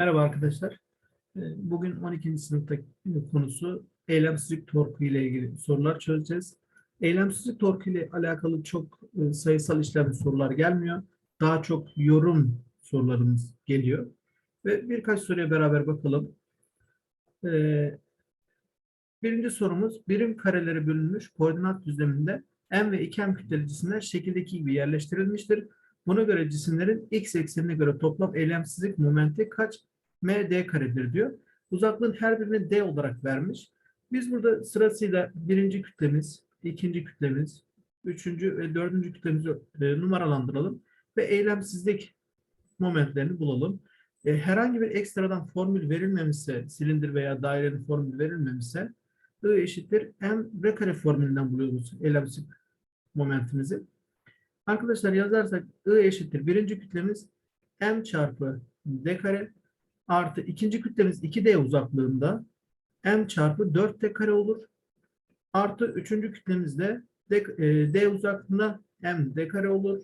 Merhaba arkadaşlar. Ee, Bugün 12. sınıfta konusu eylemsizlik torku ile ilgili sorular çözeceğiz. Eylemsizlik torku ile alakalı çok e, sayısal işlem sorular gelmiyor. Daha çok yorum sorularımız geliyor. Ve birkaç soruya beraber bakalım. Ee, Birinci sorumuz birim karelere bölünmüş koordinat düzleminde m ve 2m kütleli cisimler şekildeki gibi yerleştirilmiştir. Buna göre cisimlerin x eksenine göre toplam eylemsizlik momenti kaç md karedir diyor. Uzaklığın her birini d olarak vermiş. Biz burada sırasıyla birinci kütlemiz, ikinci kütlemiz, üçüncü ve dördüncü kütlemizi e, numaralandıralım ve eylemsizlik momentlerini bulalım. E, herhangi bir ekstradan formül verilmemişse, silindir veya dairenin formülü verilmemişse I eşittir m r kare formülünden buluyoruz eylemsizlik momentimizi. Arkadaşlar yazarsak I eşittir. Birinci kütlemiz m çarpı d kare artı ikinci kütlemiz 2d uzaklığında m çarpı 4d kare olur. Artı üçüncü kütlemiz de d, e, d uzaklığında m d kare olur.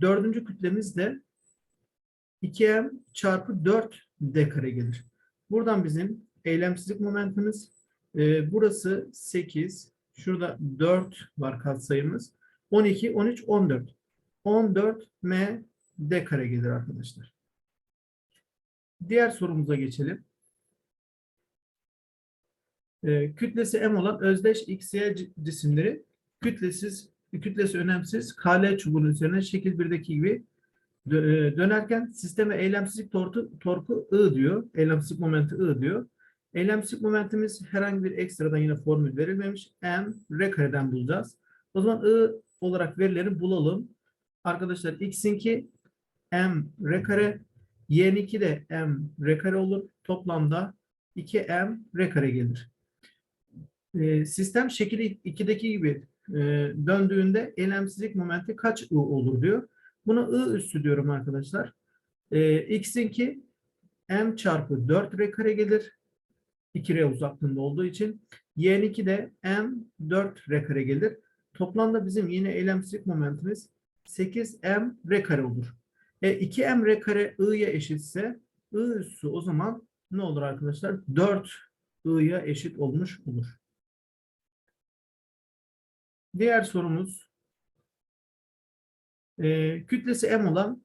Dördüncü kütlemiz de 2m çarpı 4 d kare gelir. Buradan bizim eylemsizlik momentimiz e, burası 8. Şurada 4 var katsayımız. 12, 13, 14. 14 m d kare gelir arkadaşlar. Diğer sorumuza geçelim. E, kütlesi m olan özdeş x, y cisimleri kütlesiz, kütlesi önemsiz KL çubuğunun üzerine şekil 1'deki gibi e, dönerken sisteme eylemsizlik torku, torku I diyor. Eylemsizlik momenti I diyor. Eylemsizlik momentimiz herhangi bir ekstradan yine formül verilmemiş. M r kareden bulacağız. O zaman I olarak verileri bulalım. Arkadaşlar x'inki m r kare, y'ninki de m r kare olur. Toplamda 2m r kare gelir. Ee, sistem şekil 2'deki gibi e, döndüğünde eylemsizlik momenti kaç I olur diyor. Bunu I üstü diyorum arkadaşlar. Ee, x'inki m çarpı 4 r kare gelir. 2R uzaklığında olduğu için y'ninki de m 4 r kare gelir. Toplamda bizim yine eylemsizlik momentimiz 8m r kare olur. E, 2m r kare i'ye eşitse i üssü o zaman ne olur arkadaşlar? 4 i'ye eşit olmuş olur. Diğer sorumuz e, kütlesi m olan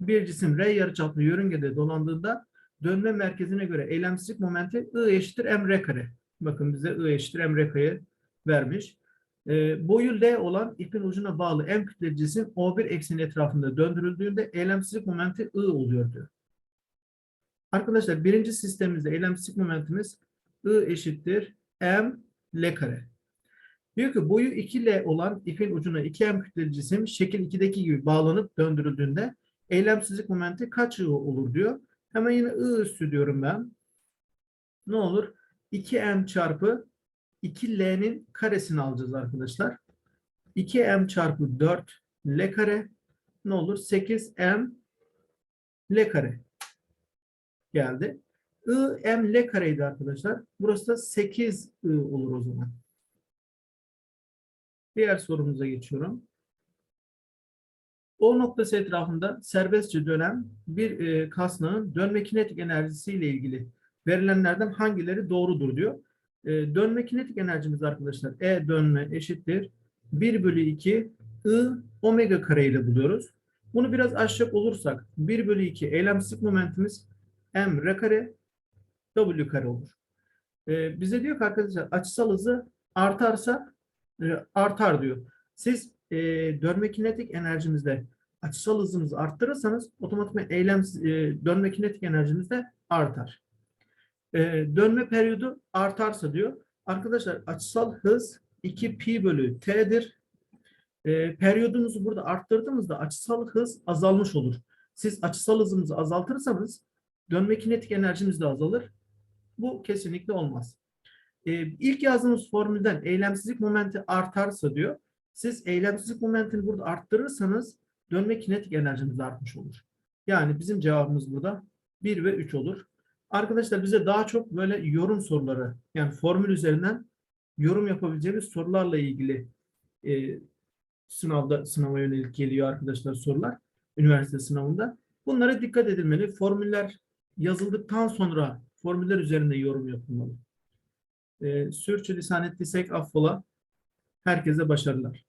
bir cisim r yarıçaplı yörüngede dolandığında dönme merkezine göre eylemsizlik momenti I eşittir m r kare. Bakın bize I eşittir m r kare vermiş. E, boyu L olan ipin ucuna bağlı m kütleli cisim O1 ekseni etrafında döndürüldüğünde eylemsizlik momenti I oluyor diyor. Arkadaşlar birinci sistemimizde eylemsizlik momentimiz I eşittir m L kare. Diyor ki boyu 2L olan ipin ucuna 2M kütleli cisim şekil 2'deki gibi bağlanıp döndürüldüğünde eylemsizlik momenti kaç I olur diyor. Hemen yine I üstü diyorum ben. Ne olur? 2M çarpı 2L'nin karesini alacağız arkadaşlar. 2M çarpı 4 L kare ne olur? 8M L kare geldi. I M L kareydi arkadaşlar. Burası da 8 I olur o zaman. Diğer sorumuza geçiyorum. O noktası etrafında serbestçe dönen bir e, kasnağın dönme kinetik enerjisiyle ilgili verilenlerden hangileri doğrudur diyor. E, dönme kinetik enerjimiz arkadaşlar E dönme eşittir 1 bölü 2 I omega kare ile buluyoruz. Bunu biraz aşacak olursak 1 bölü 2 eylemsizlik momentimiz M r kare W kare olur. E, bize diyor ki arkadaşlar açısal hızı artarsa e, artar diyor. Siz e, dönme kinetik enerjimizde açısal hızınızı arttırırsanız otomatikman eylem e, dönme kinetik enerjimiz de artar. E, dönme periyodu artarsa diyor. Arkadaşlar açısal hız 2 pi bölü t'dir. E, periyodumuzu burada arttırdığımızda açısal hız azalmış olur. Siz açısal hızınızı azaltırsanız dönme kinetik enerjimiz de azalır. Bu kesinlikle olmaz. E, ilk yazdığımız formülden eylemsizlik momenti artarsa diyor. Siz eylemsizlik momentini burada arttırırsanız dönme kinetik enerjiniz artmış olur. Yani bizim cevabımız burada 1 ve 3 olur. Arkadaşlar bize daha çok böyle yorum soruları yani formül üzerinden yorum yapabileceğimiz sorularla ilgili e, sınavda sınava yönelik geliyor arkadaşlar sorular üniversite sınavında. Bunlara dikkat edilmeli. Formüller yazıldıktan sonra formüller üzerinde yorum yapılmalı. E, sürçülisan ettiysek affola. Herkese başarılar.